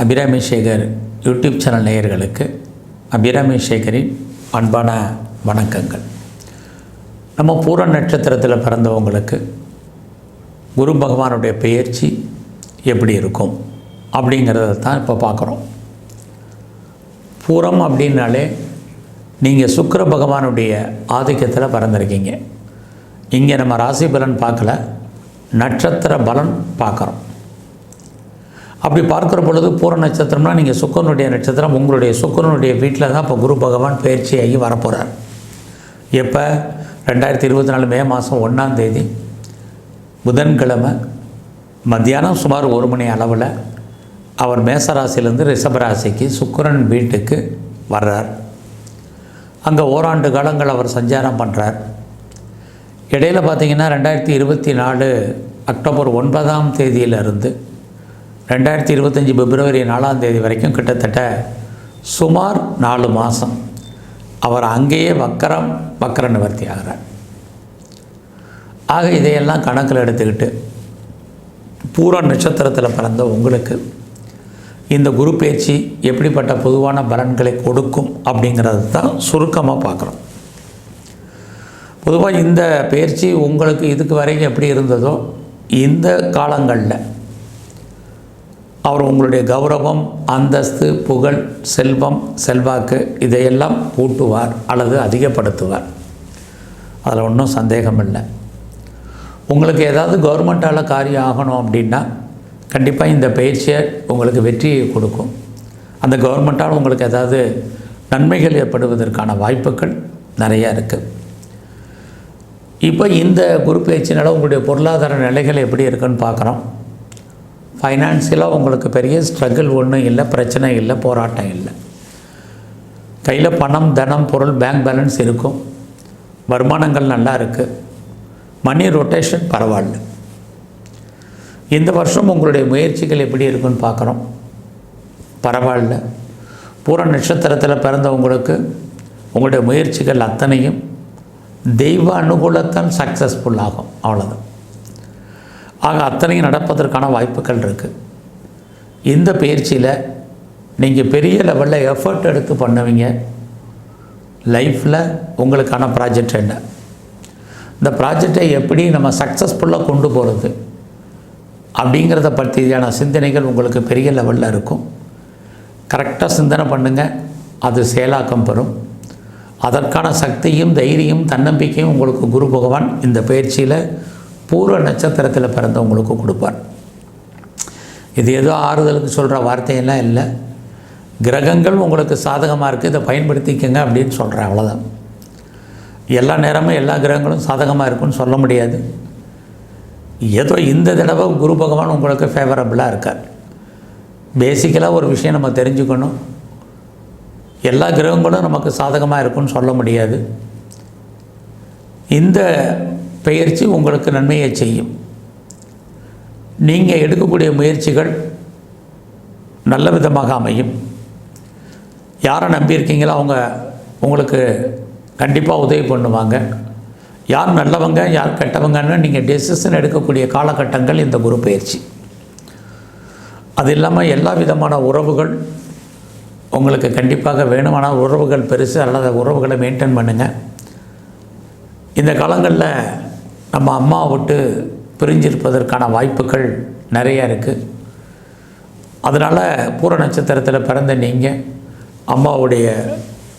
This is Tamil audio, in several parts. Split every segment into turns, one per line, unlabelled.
அபிராமி சேகர் யூடியூப் சேனல் நேயர்களுக்கு அபிராமி சேகரின் அன்பான வணக்கங்கள். நம்ம பூர நட்சத்திரத்தில் பிறந்தவங்களுக்கு குரு பகவானுடைய பெயர்ச்சி எப்படி இருக்கும்? அப்படிங்கிறத தான் இப்போ பார்க்குறோம். பூரம் அப்படின்னாலே நீங்கள் சுக்கர பகவானுடைய ஆதிக்கத்தில் பிறந்திருக்கீங்க. இங்கே நம்ம ராசி பலன் பார்க்கல நட்சத்திர பலன் பார்க்குறோம். அப்படி பார்க்குற பொழுது பூர நட்சத்திரம்னா நீங்கள் சுக்கரனுடைய நட்சத்திரம் உங்களுடைய சுக்கரனுடைய வீட்டில் தான் இப்போ குரு பகவான் பயிற்சியாகி வரப்போகிறார் எப்போ? ரெண்டாயிரத்தி இருபத்தி நாலு மே மாதம் ஒன்றாம் தேதி. புதன்கிழமை. மத்தியானம் சுமார் ஒரு மணி அளவில் அவர் மேசராசிலேருந்து ரிஷபராசிக்கு சுக்கிரன் வீட்டுக்கு வர்றார். அங்கே ஓராண்டு காலங்கள் அவர் சஞ்சாரம் பண்ணுறார் இடையில பார்த்தீங்கன்னா ரெண்டாயிரத்தி இருபத்தி நாலு அக்டோபர் ஒன்பதாம் தேதியிலிருந்து ரெண்டாயிரத்தி இருபத்தஞ்சி பிப்ரவரி நாலாம் தேதி வரைக்கும் கிட்டத்தட்ட சுமார் நாலு மாதம் அவர் அங்கேயே வக்கரம் வக்கர நிவர்த்தி ஆகிறார். ஆக இதையெல்லாம் கணக்கில் எடுத்துக்கிட்டு பூர நட்சத்திரத்தில் பிறந்த உங்களுக்கு இந்த குரு பேச்சு எப்படிப்பட்ட பொதுவான பலன்களை கொடுக்கும் அப்படிங்கிறது தான் சுருக்கமாக பார்க்குறோம். பொதுவாக இந்த பயிற்சி உங்களுக்கு இதுக்கு வரைக்கும் எப்படி இருந்ததோ இந்த காலங்களில் அவர் உங்களுடைய கௌரவம் அந்தஸ்து புகழ் செல்வம் செல்வாக்கு இதையெல்லாம் கூட்டுவார் அல்லது அதிகப்படுத்துவார். அதில் ஒன்றும் சந்தேகம் இல்லை உங்களுக்கு ஏதாவது கவர்மெண்ட்டால் காரியம் ஆகணும் அப்படின்னா கண்டிப்பாக இந்த பயிற்சியை உங்களுக்கு வெற்றியை கொடுக்கும். அந்த கவர்மெண்ட்டால் உங்களுக்கு ஏதாவது நன்மைகள் ஏற்படுவதற்கான வாய்ப்புகள் நிறையா இருக்குது இப்போ இந்த குரு பயிற்சினால் உங்களுடைய பொருளாதார நிலைகள் எப்படி இருக்குன்னு பார்க்குறோம். ஃபைனான்சியலாக உங்களுக்கு பெரிய ஸ்ட்ரகிள் ஒன்றும் இல்லை பிரச்சனை இல்லை போராட்டம் இல்லை. கையில் பணம் தனம் பொருள் பேங்க் பேலன்ஸ் இருக்கும். வருமானங்கள் நல்லா இருக்குது மணி ரொட்டேஷன் பரவாயில்ல. இந்த வருஷம் உங்களுடைய முயற்சிகள் எப்படி இருக்குன்னு பார்க்குறோம். பரவாயில்ல. பூர நட்சத்திரத்தில் பிறந்தவங்களுக்கு உங்களுடைய முயற்சிகள் அத்தனையும் தெய்வ அனுகூலத்தான் சக்ஸஸ்ஃபுல் ஆகும். அவ்வளோதான் ஆக அத்தனையும் நடப்பதற்கான வாய்ப்புகள் இருக்குது இந்த பயிற்சியில் நீங்கள் பெரிய லெவலில் எஃபர்ட் எடுத்து பண்ணுவீங்க. லைஃப்பில் உங்களுக்கான ப்ராஜெக்ட் என்ன? இந்த ப்ராஜெக்டை எப்படி நம்ம சக்ஸஸ்ஃபுல்லாக கொண்டு போகிறது அப்படிங்கிறத பற்றியான சிந்தனைகள் உங்களுக்கு பெரிய லெவலில் இருக்கும். கரெக்டாக சிந்தனை பண்ணுங்கள் அது செயலாக்கம் பெறும். அதற்கான சக்தியும் தைரியம் தன்னம்பிக்கையும் உங்களுக்கு குரு பகவான் இந்த பயிற்சியில் பூர்வ நட்சத்திரத்தில் பிறந்தவங்களுக்கு கொடுப்பார். இது ஏதோ ஆறுதலுக்கு சொல்கிற வார்த்தையெல்லாம் இல்லை. கிரகங்கள் உங்களுக்கு சாதகமாக இருக்குது இதை பயன்படுத்திக்கங்க அப்படின்னு சொல்கிறேன் அவ்வளோதான் எல்லா நேரமும் எல்லா கிரகங்களும் சாதகமாக இருக்குன்னு சொல்ல முடியாது. ஏதோ இந்த தடவை குரு பகவான் உங்களுக்கு ஃபேவரபுளாக இருக்கார். பேசிக்கலாக ஒரு விஷயம் நம்ம தெரிஞ்சுக்கணும். எல்லா கிரகங்களும் நமக்கு சாதகமாக இருக்குன்னு சொல்ல முடியாது. இந்த பெயர்ச்சி உங்களுக்கு நன்மையை செய்யும். நீங்கள் எடுக்கக்கூடிய முயற்சிகள் நல்ல விதமாக அமையும். யாரை நம்பியிருக்கீங்களோ அவங்க உங்களுக்கு கண்டிப்பாக உதவி பண்ணுவாங்க. யார் நல்லவங்க யார் கெட்டவங்கன்னு நீங்கள் டெசிஷன் எடுக்கக்கூடிய காலகட்டங்கள் இந்த குரு பயிற்சி. அது இல்லாமல் எல்லா விதமான உறவுகள் உங்களுக்கு கண்டிப்பாக வேணுமான உறவுகள் பெருசு அல்லது உறவுகளை மெயின்டைன் பண்ணுங்கள் இந்த காலங்களில் நம்ம அம்மாவை விட்டு பிரிஞ்சிருப்பதற்கான வாய்ப்புகள் நிறையா இருக்குது அதனால் பூர நட்சத்திரத்தில் பிறந்த நீங்கள் அம்மாவுடைய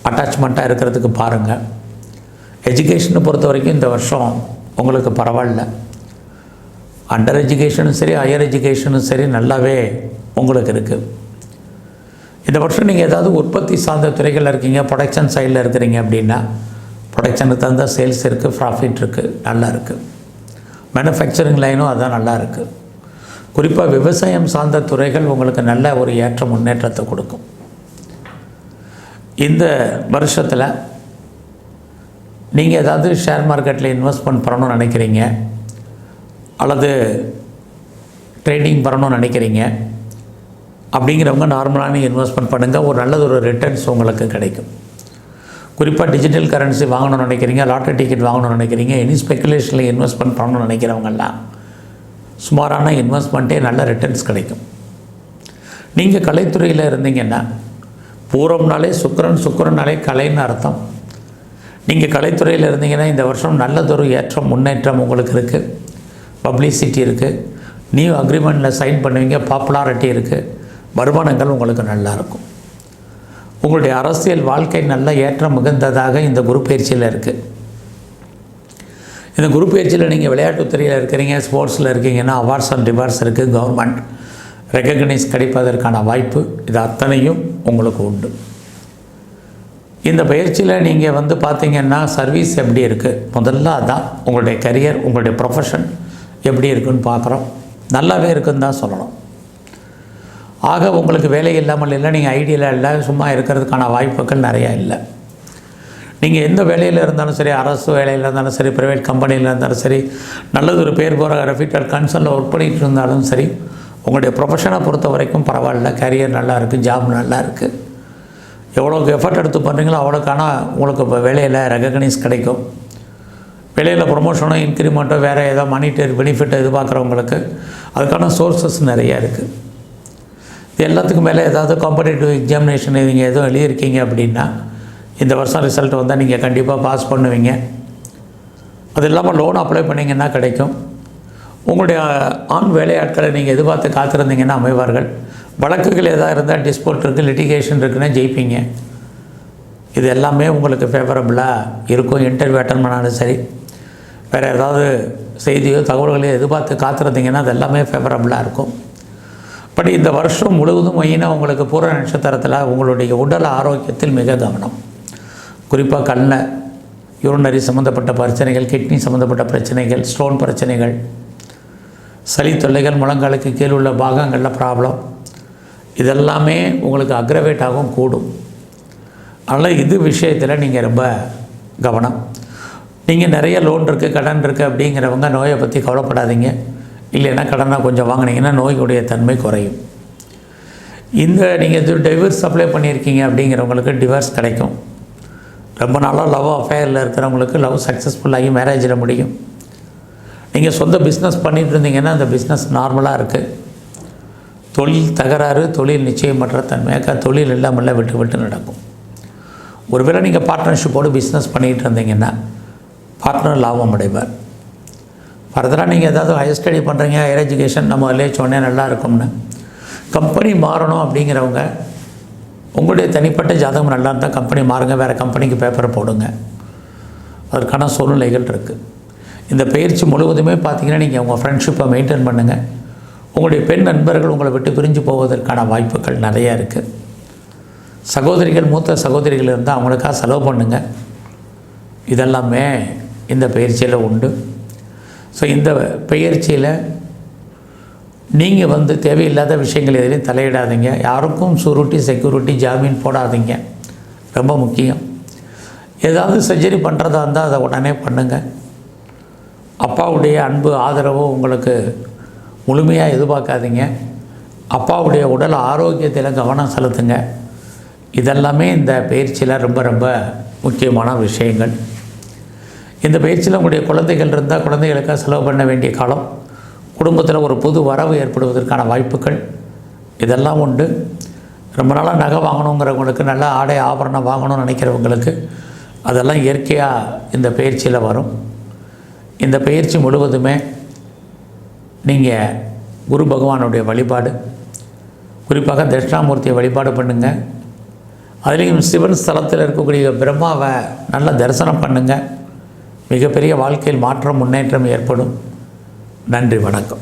அட்டாச்மெண்ட்டாக இருக்கிறதுக்கு பாருங்கள் எஜுகேஷனை பொறுத்த வரைக்கும் இந்த வருஷம் உங்களுக்கு பரவாயில்ல. அண்டர் எஜுகேஷனும் சரி ஹையர் எஜுகேஷனும் சரி நல்லாவே உங்களுக்கு இருக்குது இந்த வருஷம் நீங்கள் ஏதாவது உற்பத்தி சார்ந்த துறைகளில் இருக்கீங்க ப்ரொடக்ஷன் சைடில் இருக்கிறீங்க அப்படின்னா ப்ரொடக்ஷனுக்கு தகுந்த சேல்ஸ் இருக்குது ப்ராஃபிட் இருக்குது நல்லா இருக்குது மேனுஃபேக்சரிங் லைனும் அதான் நல்லா இருக்குது குறிப்பாக விவசாயம் சார்ந்த துறைகள் உங்களுக்கு நல்ல ஒரு ஏற்ற முன்னேற்றத்தை கொடுக்கும். இந்த வருஷத்தில் நீங்கள் ஏதாவது ஷேர் மார்க்கெட்டில் இன்வெஸ்ட்மெண்ட் பண்ணணும்னு நினைக்கிறீங்க அல்லது ட்ரேடிங் பண்ணணும்னு நினைக்கிறீங்க அப்படிங்கிறவங்க நார்மலான இன்வெஸ்ட்மெண்ட் பண்ணுங்கள் ஒரு நல்லது ஒரு ரிட்டர்ன்ஸ் உங்களுக்கு கிடைக்கும். குறிப்பாக டிஜிட்டல் கரன்சி வாங்கணும்னு நினைக்கிறீங்க லாட்டரி டிக்கெட் வாங்கணும்னு நினைக்கிறீங்க எனி ஸ்பெக்குலேஷனில் இன்வெஸ்ட்மெண்ட் பண்ணணும்னு நினைக்கிறவங்கெல்லாம் சுமாரான இன்வெஸ்ட்மெண்ட்டே நல்ல ரிட்டர்ன்ஸ் கிடைக்கும். நீங்கள் கலைத்துறையில் இருந்தீங்கன்னா பூரம்னாலே சுக்கரன் சுக்கிரனாலே கலைன்னு அர்த்தம். நீங்கள் கலைத்துறையில் இருந்தீங்கன்னா இந்த வருஷம் நல்லதொரு ஏற்றம் முன்னேற்றம் உங்களுக்கு இருக்குது பப்ளிசிட்டி இருக்குது நியூ அக்ரிமெண்ட்டில் சைன் பண்ணுவீங்க பாப்புலாரிட்டி இருக்குது வருமானங்கள் உங்களுக்கு நல்லாயிருக்கும் உங்களுடைய அரசியல் வாழ்க்கை நல்ல ஏற்றம் மிகுந்ததாக இந்த குரு பயிற்சியில் இருக்குது இந்த குரு பயிற்சியில் நீங்கள் விளையாட்டுத்துறையில் இருக்கிறீங்க ஸ்போர்ட்ஸில் இருக்கீங்கன்னா அவார்ட்ஸ் அண்ட் ரிவார்ட்ஸ் இருக்குது கவர்மெண்ட் ரெக்கக்னைஸ் கிடைப்பதற்கான வாய்ப்பு இது அத்தனையும் உங்களுக்கு உண்டு. இந்த பயிற்சியில் நீங்கள் வந்து பார்த்தீங்கன்னா சர்வீஸ் எப்படி இருக்குது முதல்ல அதான் உங்களுடைய கரியர் உங்களுடைய ப்ரொஃபஷன் எப்படி இருக்குன்னு பார்க்குறோம் நல்லாவே இருக்குன்னு தான் சொல்லணும். ஆக உங்களுக்கு வேலை இல்லாமல் இல்லை நீங்கள் ஐடியில் இல்லை சும்மா இருக்கிறதுக்கான வாய்ப்புகள் நிறையா இல்லை. நீங்கள் எந்த வேலையில் இருந்தாலும் சரி அரசு வேலையில் இருந்தாலும் சரி ப்ரைவேட் கம்பெனியில் இருந்தாலும் சரி நல்லது ஒரு பேர் போகிற ரெஃபிட்டர் கன்சர்னில் ஒர்க் பண்ணிகிட்டு இருந்தாலும் சரி உங்களுடைய ப்ரொஃபஷனை பொறுத்த வரைக்கும் பரவாயில்ல கரியர் நல்லா இருக்குது ஜாப் நல்லா இருக்குது எவ்வளோக்கு எஃபர்ட் எடுத்து பண்ணுறீங்களோ அவ்வளோக்கான உங்களுக்கு இப்போ வேலையில் ரெகக்னைஸ் கிடைக்கும். வேலையில் ப்ரொமோஷனோ இன்க்ரிமெண்ட்டோ வேறு ஏதோ மானிட்டரி பெனிஃபிட்டோ எதிர்பார்க்குறவங்களுக்கு அதுக்கான சோர்சஸ் நிறையா இருக்குது இது எல்லாத்துக்கும் மேலே ஏதாவது காம்படேட்டிவ் எக்ஸாமினேஷன் நீங்கள் எதுவும் எழுதியிருக்கீங்க அப்படின்னா இந்த வருஷம் ரிசல்ட் வந்தால் நீங்கள் கண்டிப்பாக பாஸ் பண்ணுவீங்க. அது இல்லாமல் லோன் அப்ளை பண்ணிங்கன்னா கிடைக்கும். உங்களுடைய ஆண் வேலையாட்களை நீங்கள் எதிர்பார்த்து காத்திருந்தீங்கன்னா அமைவார்கள். வழக்குகள் எதாவது இருந்தால் டிஸ்போர்ட் இருக்குது லிட்டிகேஷன் இருக்குன்னா ஜெயிப்பீங்க. இது எல்லாமே உங்களுக்கு ஃபேவரபுளாக இருக்கும். இன்டர்வியூ அட்டன் பண்ணாலும் சரி. வேறு ஏதாவது செய்தியோ தகவல்களையோ எதிர்பார்த்து காத்திருந்தீங்கன்னா அது எல்லாமே ஃபேவரபுளாக இருக்கும். பட் இந்த வருஷம் முழுவதும் மெயினாக உங்களுக்கு பூர நட்சத்திரத்தில் உங்களுடைய உடல் ஆரோக்கியத்தில் மிக கவனம். குறிப்பாக கண்ணை யூரினரி சம்மந்தப்பட்ட பிரச்சனைகள் கிட்னி சம்மந்தப்பட்ட பிரச்சனைகள் ஸ்டோன் பிரச்சனைகள் சளி தொல்லைகள் முழங்காலுக்கு கீழ் உள்ள பாகங்களில் ப்ராப்ளம் இதெல்லாமே உங்களுக்கு அக்ரவேட் ஆகும் கூடும். அதனால் இது விஷயத்தில் நீங்கள் ரொம்ப கவனம். நீங்கள் நிறைய லோன் இருக்குது கடன் இருக்குது அப்படிங்கிறவங்க நோயை பற்றி கவலைப்படாதீங்க. இல்லைன்னா கடனாக கொஞ்சம் வாங்கினீங்கன்னா நோயுடைய தன்மை குறையும். இந்த நீங்கள் இது டிவர்ஸ் அப்ளை பண்ணியிருக்கீங்க அப்படிங்கிறவங்களுக்கு டிவர்ஸ் கிடைக்கும். ரொம்ப நாளாக லவ் அஃபேரில் இருக்கிறவங்களுக்கு லவ் சக்ஸஸ்ஃபுல்லாகி மேரேஜில் முடியும். நீங்கள் சொந்த பிஸ்னஸ் பண்ணிகிட்டு இருந்தீங்கன்னா அந்த பிஸ்னஸ் நார்மலாக இருக்குது தொழில் தகராறு தொழில் நிச்சயமற்ற தன்மையாக தொழில் இல்லாமல் விட்டு விட்டு நடக்கும். ஒருவேளை நீங்கள் பார்ட்னர்ஷிப்போடு பிஸ்னஸ் பண்ணிகிட்டு இருந்தீங்கன்னா பார்ட்னர் லாபம் அடைவார் ஃபர்தராக நீங்கள் ஏதாவது ஹையர் ஸ்டடி பண்ணுறீங்க ஹையர் எஜுகேஷன் நம்ம அதிலே நல்லா இருக்கும்னு. கம்பெனி மாறணும் அப்படிங்கிறவங்க உங்களுடைய தனிப்பட்ட ஜாதகம் நல்லா இருந்தால் கம்பெனி மாறுங்க வேறு கம்பெனிக்கு பேப்பர் போடுங்க. அதற்கான சூழ்நிலைகள் இருக்குது இந்த பயிற்சி முழுவதுமே பார்த்தீங்கன்னா நீங்கள் உங்கள் ஃப்ரெண்ட்ஷிப்பை மெயின்டைன் பண்ணுங்கள் உங்களுடைய பெண் நண்பர்கள் உங்களை விட்டு பிரிஞ்சு போவதற்கான வாய்ப்புகள் நிறையா இருக்குது சகோதரிகள் மூத்த சகோதரிகள் இருந்தால் அவங்களுக்காக செலவு பண்ணுங்கள் இதெல்லாமே இந்த பயிற்சியில் உண்டு. ஸோ இந்த பயிற்சியில் நீங்கள் வந்து தேவையில்லாத விஷயங்கள் எதிலையும் தலையிடாதீங்க. யாருக்கும் சூரிட்டி செக்யூரிட்டி ஜாமீன் போடாதீங்க. ரொம்ப முக்கியம். ஏதாவது சர்ஜரி பண்ணுறதா இருந்தால் அதை உடனே பண்ணுங்கள் அப்பாவுடைய அன்பு ஆதரவு உங்களுக்கு முழுமையாக எதிர்பார்க்காதீங்க. அப்பாவுடைய உடல் ஆரோக்கியத்தில் கவனம் செலுத்துங்க. இதெல்லாமே இந்த பயிற்சியில் ரொம்ப ரொம்ப முக்கியமான விஷயங்கள். இந்த பயிற்சியில் உங்களுடைய குழந்தைகள் இருந்தால் குழந்தைகளுக்காக செலவு பண்ண வேண்டிய காலம் குடும்பத்தில் ஒரு புது வரவு ஏற்படுவதற்கான வாய்ப்புகள் இதெல்லாம் உண்டு. ரொம்ப நாளாக நகை வாங்கணுங்கிறவங்களுக்கு நல்ல ஆடை ஆபரணம் வாங்கணும்னு நினைக்கிறவங்களுக்கு அதெல்லாம் இயற்கையாக இந்த பயிற்சியில் வரும். இந்த பயிற்சி முழுவதுமே நீங்கள் குரு பகவானுடைய வழிபாடு குறிப்பாக தட்சிணாமூர்த்தியை வழிபாடு பண்ணுங்கள் அதுலேயும் சிவன் ஸ்தலத்தில் இருக்கக்கூடிய பிரம்மாவை நல்லா தரிசனம் பண்ணுங்கள் மிகப்பெரிய வாழ்க்கையில் மாற்றம் முன்னேற்றம் ஏற்படும். நன்றி வணக்கம்.